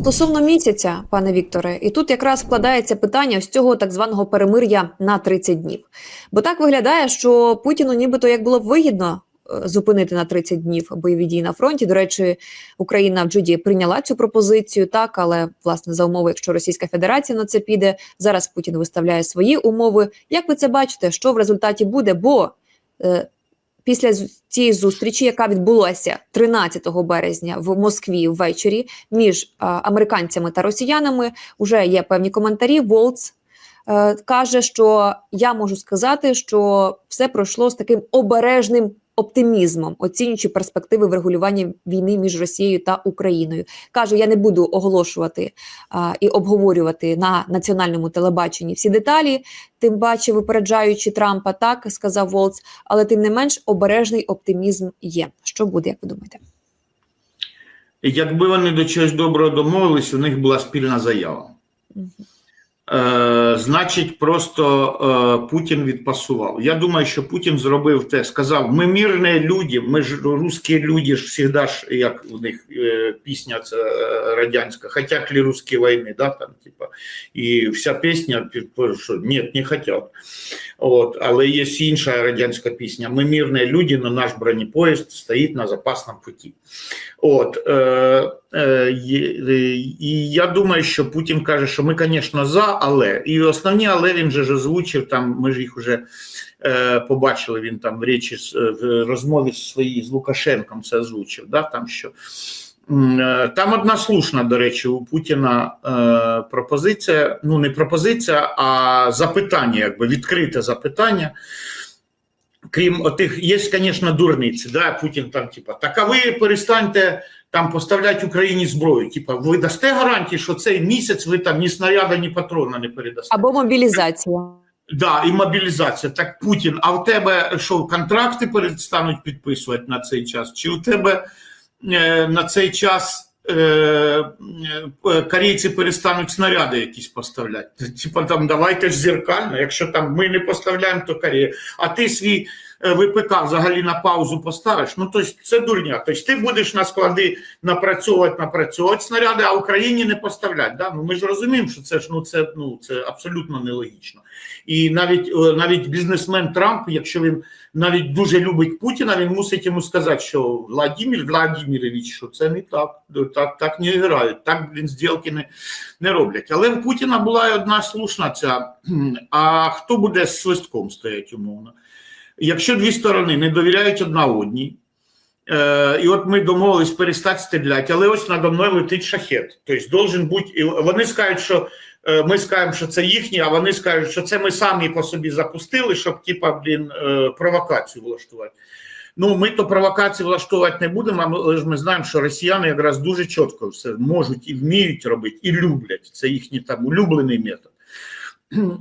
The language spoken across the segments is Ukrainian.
Стосовно місяця, пане Вікторе, і тут якраз вкладається питання з цього так званого перемир'я на 30 днів. Бо так виглядає, що Путіну нібито як було б вигідно е, зупинити на 30 днів бойові дії на фронті. До речі, Україна в Джуді прийняла цю пропозицію, так але власне за умови, якщо Російська Федерація на це піде, зараз Путін виставляє свої умови. Як ви це бачите, що в результаті буде? Бо е, після цієї зустрічі, яка відбулася 13 березня в Москві ввечері між американцями та росіянами, вже є певні коментарі. Волц е, каже, що я можу сказати, що все пройшло з таким обережним оптимізмом, оцінюючи перспективи врегулювання війни між Росією та Україною. каже: я не буду оголошувати а, і обговорювати на національному телебаченні всі деталі, тим паче випереджаючи Трампа, так сказав Волц, але тим не менш обережний оптимізм є. Що буде, як ви думаєте? Якби вони до чогось доброго домовились, у них була спільна заява. Мгм. Е, значить, просто е, Путін відпасував. Я думаю, що Путін зробив те, сказав: ми мирні люди, ми ж русські люди ж завжди ж, як у них е, пісня це радянська, хотять ли русські війни, да, там, типа, і вся пісня, типу, що ні, не хотять. От, але є інша радянська пісня. Ми мирні люди, але наш бронепоїзд стоїть на запасному путі. От, е, е, е, і я думаю, що Путін каже, що ми, звісно, за, але. І основні, але він же ж озвучив, там, ми ж їх вже е, побачили, він там в речі з- в розмові своїй з Лукашенком це озвучив. Да, там, що, е, там одна слушна, до речі, у Путіна е, пропозиція, ну не пропозиція, а запитання, якби відкрите запитання. Крім отих, є, звісно, дурниці, да, Путін там, типа, так а ви перестаньте там поставляти Україні зброю. Типа, ви дасте гарантії, що цей місяць ви там ні снаряда, ні патрона не передасте. Або мобілізація. Да, і мобілізація. Так, Путін, а в тебе що, контракти перестануть підписувати на цей час? Чи у тебе е, на цей час корейці перестануть снаряди якісь поставляти? Типа там давайте ж зеркально, якщо там ми не поставляємо, то Корея. А ти свій е, ВПК взагалі на паузу поставиш. Ну, тобто це дурня. Тобто ти будеш на склади напрацьовувати, напрацьовувати снаряди, а Україні не поставляти. Да? Ну, ми ж розуміємо, що це ж ну це ну це абсолютно нелогічно. І навіть е, навіть бізнесмен Трамп, якщо він навіть дуже любить Путіна, він мусить йому сказати, що Владимир Владимирович, що це не так, так, так не грають, так блін, зділки не, не роблять. Але в Путіна була одна слушна ця. А хто буде з свистком стоять умовно? Якщо дві сторони не довіряють одна одній, Е, і от ми домовились перестати стріляти, але ось надо мною летить шахет. Тобто должен бути, вони скажуть, що е, ми скажемо, що це їхні, а вони скажуть, що це ми самі по собі запустили, щоб типа блін е, провокацію влаштувати. Ну, ми то провокації влаштовувати не будемо, але ж ми знаємо, що росіяни якраз дуже чітко все можуть і вміють робити, і люблять. Це їхній там улюблений метод.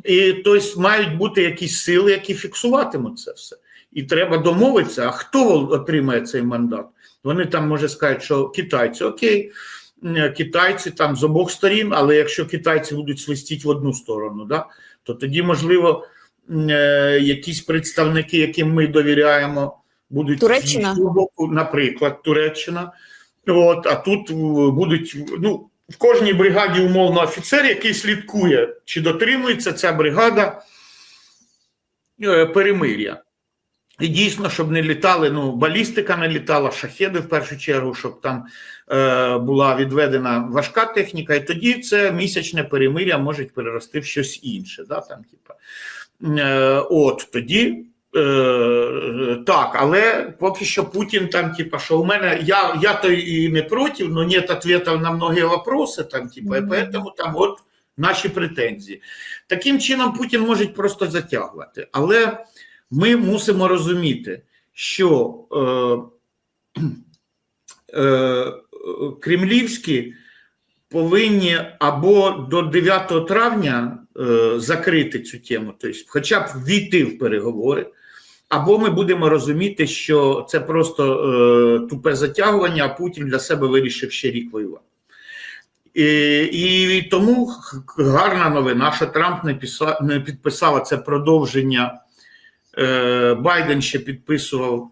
І тобто мають бути якісь сили, які фіксуватимуть це все. І треба домовитися, а хто отримає цей мандат? Вони там може сказати, що китайці окей, китайці там з обох сторін, але якщо китайці будуть свистіти в одну сторону, да, то тоді, можливо, е, якісь представники, яким ми довіряємо, будуть Туреччина? з боку, наприклад, Туреччина. От, а тут будуть ну, в кожній бригаді умовно офіцер, який слідкує, чи дотримується ця бригада е, перемир'я. І дійсно, щоб не літали, ну, балістика не літала, шахеди в першу чергу, щоб там е, була відведена важка техніка, і тоді це місячне перемир'я може перерости в щось інше. Да, там, типа. Е, от тоді. Е, так, але поки що Путін там, типа, що у мене я, я то і не проти, але нет ответів на многі вопроси, там, типа, і Мгм. поэтому там от наші претензії. Таким чином Путін може просто затягувати. Але ми мусимо розуміти, що е, е, кремлівські повинні або до 9 травня е, закрити цю тему, тобто, хоча б війти в переговори, або ми будемо розуміти, що це просто е, тупе затягування, а Путін для себе вирішив ще рік воювати. І, і тому гарна новина, що Трамп не, піса, не підписав це продовження. Е, Байден ще підписував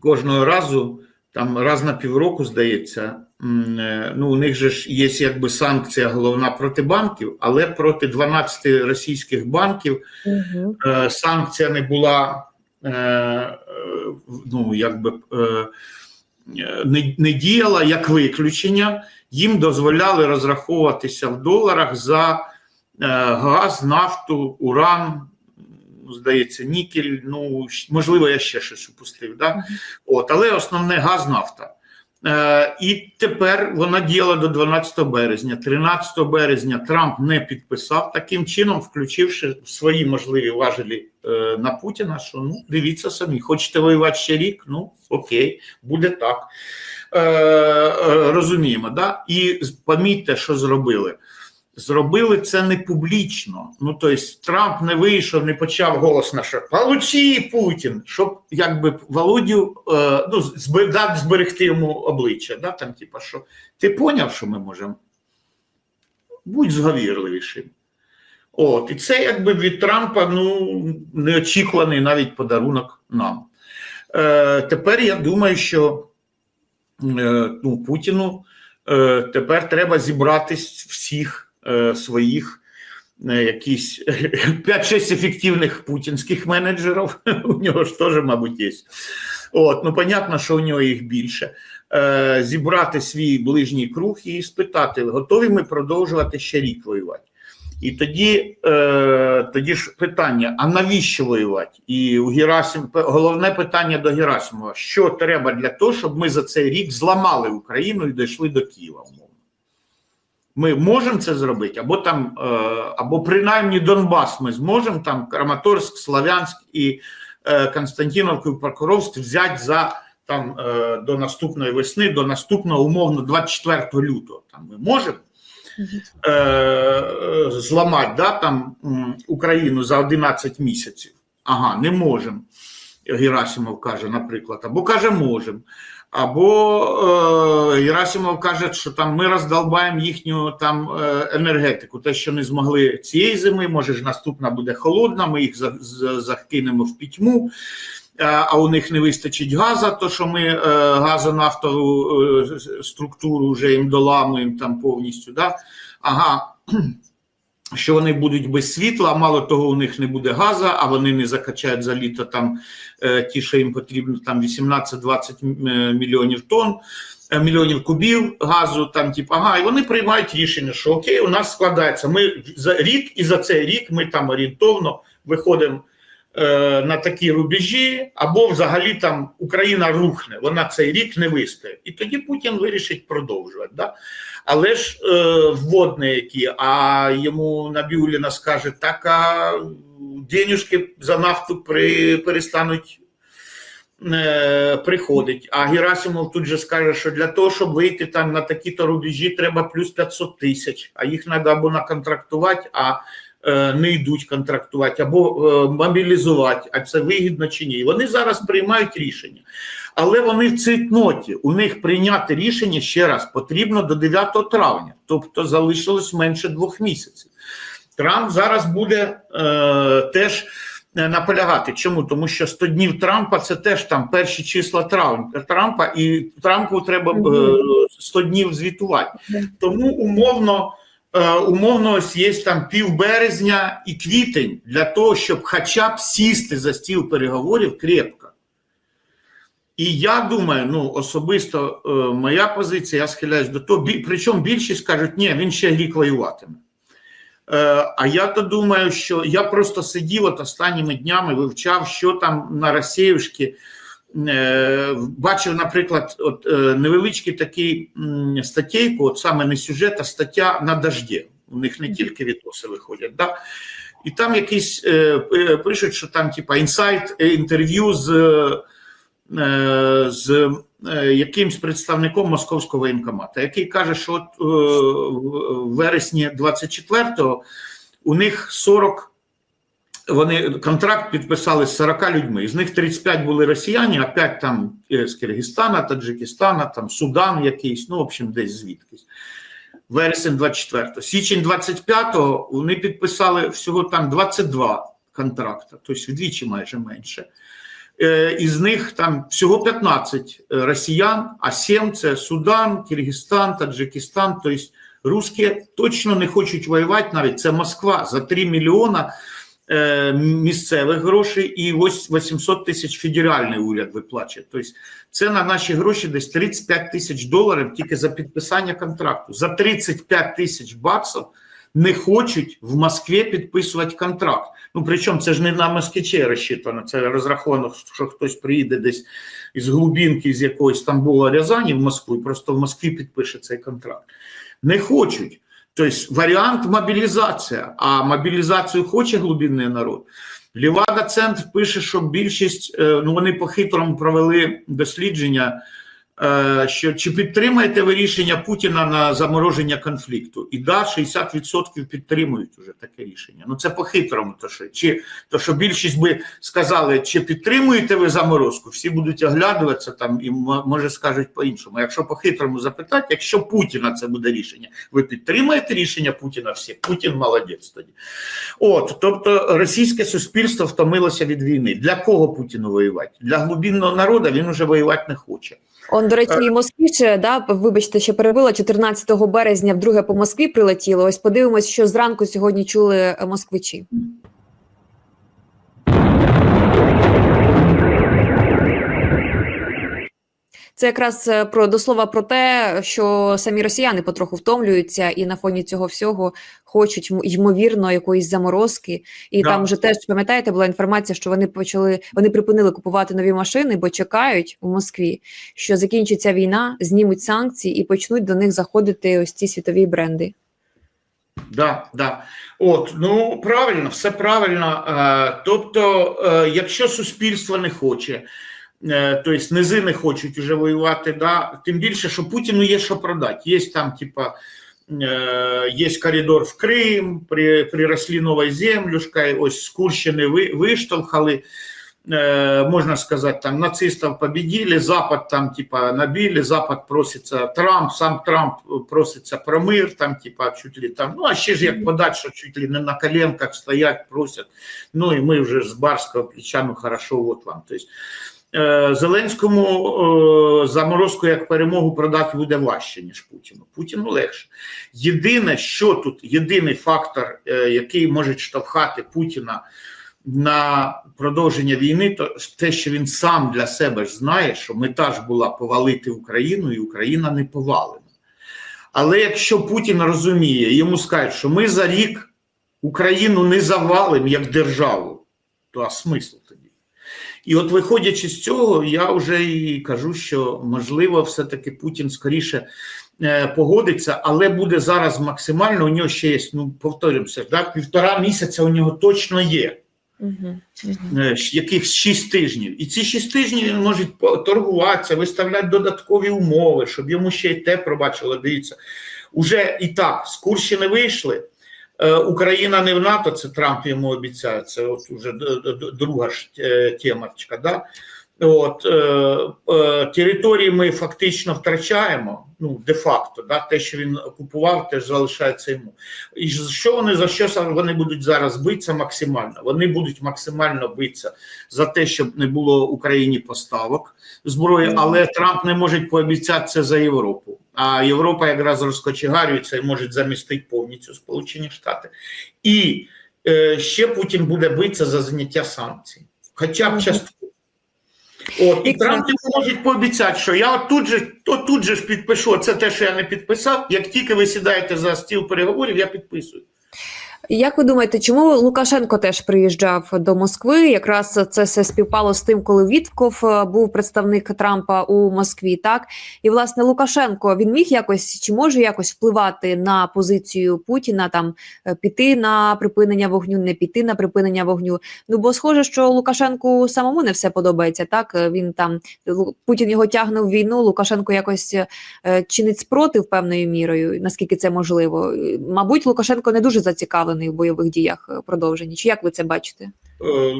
кожного разу, там раз на півроку, здається, ну, у них же ж є якби санкція головна проти банків, але проти 12 російських банків Угу. е, санкція не була е, е, ну, якби, е, е, не, не діяла як виключення. Їм дозволяли розраховуватися в доларах за е, газ, нафту, уран, здається, нікель. Ну, можливо, я ще щось упустив. Да? От, але основне газ, нафта. Е, і тепер вона діяла до 12 березня. 13 березня Трамп не підписав таким чином, включивши свої можливі важелі е, на Путіна. Що ну дивіться самі, хочете воювати ще рік? Ну окей, буде так. Е, розуміємо, да? І помітьте, що зробили. Зробили це не публічно. Ну тобто Трамп не вийшов, не почав голосно, що «Получи, Путін, щоб якби Володю е, ну, зб- да, зберегти йому обличчя. Да? Там, типа, що ти поняв, що ми можемо? Будь зговірливішим. От, і це якби від Трампа ну, неочікуваний навіть подарунок нам. Е, тепер я думаю, що е, ну, Путіну е, тепер треба зібратись всіх е, своїх е, якісь 5-6 ефективних путінських менеджерів. У нього ж теж, мабуть, є. От, ну, понятно, що у нього їх більше. Е, зібрати свій ближній круг і спитати, готові ми продовжувати ще рік воювати. І тоді, тоді ж питання: а навіщо воювати? І у Герасим головне питання до Герасимова: що треба для того, щоб ми за цей рік зламали Україну і дійшли до Києва? Ми можемо це зробити, або там, е, або принаймні Донбас ми зможемо там Краматорськ, Славянськ і е, Константиновку і Покровськ взяти за там е, до наступної весни, до наступного умовно 24 лютого. Там ми можемо зламати да, там, Україну за 11 місяців. Ага, не можемо. Герасимов каже, наприклад, або каже, можемо. Або е, Герасимов каже, що там ми роздолбаємо їхню там е, енергетику. Те, що не змогли цієї зими, може ж наступна буде холодна, ми їх за, за, закинемо в пітьму, е, а у них не вистачить газу, то що ми е, газонафтову е, структуру вже їм доламуємо там повністю. Да? Ага, що вони будуть без світла, мало того, у них не буде газу, а вони не закачають за літо там е, ті, що їм потрібно, там 18-20 е, мільйонів тонн, е, мільйонів кубів газу, там, типу, ага, і вони приймають рішення, що окей, у нас складається. Ми за рік і за цей рік ми там орієнтовно виходимо на такі рубежі, або взагалі там Україна рухне, вона цей рік не вистоїть. І тоді Путін вирішить продовжувати. Да? Але ж е, вводне які, а йому Набіуліна скаже, так а денюжки за нафту при, перестануть е, приходить. А Герасимов тут же скаже, що для того, щоб вийти там на такі-то рубежі, треба плюс 500 тисяч, а їх треба або наконтрактувати, а е, не йдуть контрактувати, або е, мобілізувати, а це вигідно чи ні. Вони зараз приймають рішення. Але вони в цитноті. У них прийняти рішення ще раз потрібно до 9 травня, тобто залишилось менше двох місяців. Трамп зараз буде е, теж е, наполягати. Чому? Тому що 100 днів Трампа це теж там перші числа Трампа, Трампа і Трампу треба е, 100 днів звітувати. Тому умовно. е, Умовно, ось є там пів березня і квітень для того, щоб хоча б сісти за стіл переговорів крепко. І я думаю, ну особисто е, моя позиція, я схиляюсь до того, бі- причому більшість кажуть, ні, він ще рік воюватиме. Е, а я то думаю, що я просто сидів от останніми днями, вивчав, що там на Росіївській. Е, бачив, наприклад, от е, невеличкий такий м, статтєйку, от саме не сюжет, а стаття на дожді. У них не тільки відоси виходять. Да? І там якісь е, е, пишуть, що там, типа, інсайт е, інтерв'ю з, е, з е, якимсь представником московського воєнкомата, який каже, що е, в вересні 24-го у них 40 вони контракт підписали з 40 людьми. З них 35 були росіяни, а 5 там е, з Киргизстана, Таджикистана, там Судан якийсь, ну, в общем, десь звідкись. Вересень 24-го. Січень 25-го вони підписали всього там 22 контракти, тобто вдвічі майже менше. Е, із них там всього 15 росіян, а 7 – це Судан, Киргизстан, Таджикистан. Тобто русські точно не хочуть воювати навіть. Це Москва за 3 мільйона е, місцевих грошей і ось 800 тисяч федеральний уряд виплачує. Тобто це на наші гроші десь 35 тисяч доларів тільки за підписання контракту. За 35 тисяч баксів не хочуть в Москві підписувати контракт. Ну причому це ж не на москвичей розчитано, це розрахунок, що хтось приїде десь із глубинки, з якоїсь Стамбула Рязані в Москву, і просто в Москві підпише цей контракт. Не хочуть. Тобто варіант мобілізація, а мобілізацію хоче глибинний народ. Лівада Центр пише, що більшість, е, ну вони по-хитрому провели дослідження, що чи підтримаєте ви рішення Путіна на замороження конфлікту? І да, 60% підтримують вже таке рішення. Ну це по-хитрому, то що чи то, що більшість би сказали, чи підтримуєте ви заморозку, всі будуть оглядуватися там і може скажуть по-іншому. Якщо по-хитрому запитати, якщо Путіна це буде рішення, ви підтримаєте рішення Путіна? Всі Путін молодець тоді. От, тобто російське суспільство втомилося від війни. Для кого Путіну воювати? Для глибинного народу він уже воювати не хоче. Он, до речі, і Москві ще, да, вибачте, ще перебила 14 березня вдруге по Москві прилетіло. Ось подивимось, що зранку сьогодні чули е, москвичі. Це якраз е, про до слова про те, що самі росіяни потроху втомлюються і на фоні цього всього хочуть ймовірно якоїсь заморозки. І Да. там вже теж пам'ятаєте, була інформація, що вони почали вони припинили купувати нові машини, бо чекають у Москві, що закінчиться війна, знімуть санкції і почнуть до них заходити ось ці світові бренди. Да, да. От, ну правильно, все правильно. Е, тобто, е, якщо суспільство не хоче, тобто низи не хочуть вже воювати, да, тим більше, що Путіну є що продати. Є там, типа, е, є коридор в Крим, при, приросли новою землюшкою, ось з Курщини ви, виштовхали. Э, можно сказать, там нацистов победили, Запад там типа набили, Запад просится, Трамп, сам Трамп проситься про мир, там типа чуть ли там, ну а ще ж як подать, що чуть ли не на коленках стоять, просять. Ну і ми вже з барського плеча, ну хорошо, от вам. Тобто, е, Зеленському е, заморозку як перемогу продати буде важче, ніж Путіну. Путіну легше. Єдине, що тут, єдиний фактор, е, який може штовхати Путіна на продовження війни, то те, що він сам для себе ж знає, що мета ж була повалити Україну, і Україна не повалена. Але якщо Путін розуміє, йому скажуть, що ми за рік Україну не завалимо як державу, то а смисл тоді? І от виходячи з цього, я вже і кажу, що можливо, все-таки Путін скоріше е, погодиться, але буде зараз максимально. У нього ще є, ну повторюємося, да, півтора місяця у нього точно є. Угу. Е, якихось 6 тижнів. І ці 6 тижнів він може торгуватися, виставляти додаткові умови, щоб йому ще й те пробачило. Дивіться, уже і так з Курщини вийшли. Е, Україна не в НАТО, це Трамп йому обіцяє. Це от уже друга ж е, темочка. Да? От, е, території ми фактично втрачаємо, ну, де-факто, да? те, що він окупував, теж залишається йому. І що вони за що вони будуть зараз битися максимально? Вони будуть максимально битися за те, щоб не було Україні поставок зброї, але Трамп не може пообіцяти це за Європу. А Європа якраз розкочегарюється і може замістити повністю Сполучені Штати. І е, ще Путін буде битися за зняття санкцій, хоча б частково. От, і Трамп йому може пообіцяти, що я тут же, тут же ж підпишу це те, що я не підписав. Як тільки ви сідаєте за стіл переговорів, я підписую. Як ви думаєте, чому Лукашенко теж приїжджав до Москви? Якраз це все співпало з тим, коли Вітков е, був представник Трампа у Москві. Так і власне Лукашенко він міг якось чи може якось впливати на позицію Путіна, там е, піти на припинення вогню, не піти на припинення вогню. Ну бо схоже, що Лукашенку самому не все подобається. Так Е, він там Путін його тягне в війну. Лукашенко якось чинить спротив певною мірою, наскільки це можливо. Мабуть, Лукашенко не дуже зацікавлений в бойових діях продовжені? продовженні. Чи як ви це бачите? Е,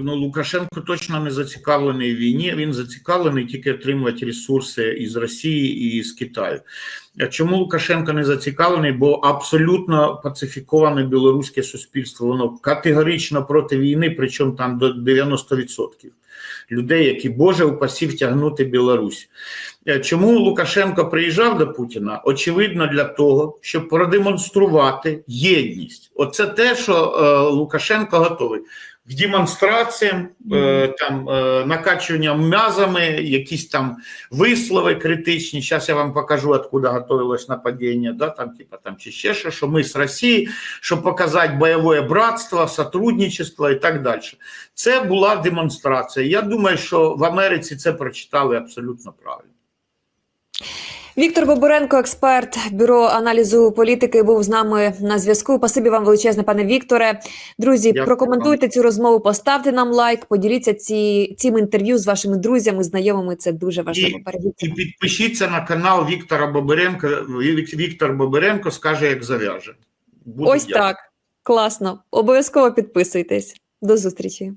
Ну, Лукашенко точно не зацікавлений в війні. Він зацікавлений тільки отримувати ресурси із Росії і з Китаю. Чому Лукашенко не зацікавлений? Бо абсолютно пацифіковане білоруське суспільство. Воно категорично проти війни, причому там до 90%. Людей, які Боже упасі втягнути Білорусь. Е, Чому Лукашенко приїжджав до Путіна? Очевидно, для того, щоб продемонструвати єдність. Оце те, що е, Лукашенко готовий. К демонстраціям, е, там, е, накачуванням м'язами, якісь там вислови критичні. Зараз я вам покажу, откуда готовилось нападіння, да, там, типа, там, чи ще що, що ми з Росії, щоб показати бойове братство, сотрудничество і так далі. Це була демонстрація. Я думаю, що в Америці це прочитали абсолютно правильно. Віктор Боборенко, експерт бюро аналізу політики, був з нами на зв'язку. Пасибі вам величезне, пане Вікторе. Друзі, Дякую прокоментуйте цю розмову, поставте нам лайк, поділіться ці, цим інтерв'ю з вашими друзями, знайомими. Це дуже важливо. І- І підпишіться на канал Віктора Боберенка. Вік- Віктор Боберенко скаже, як зав'яже. Буду Ось вдячний. так. Класно. Обов'язково підписуйтесь. До зустрічі.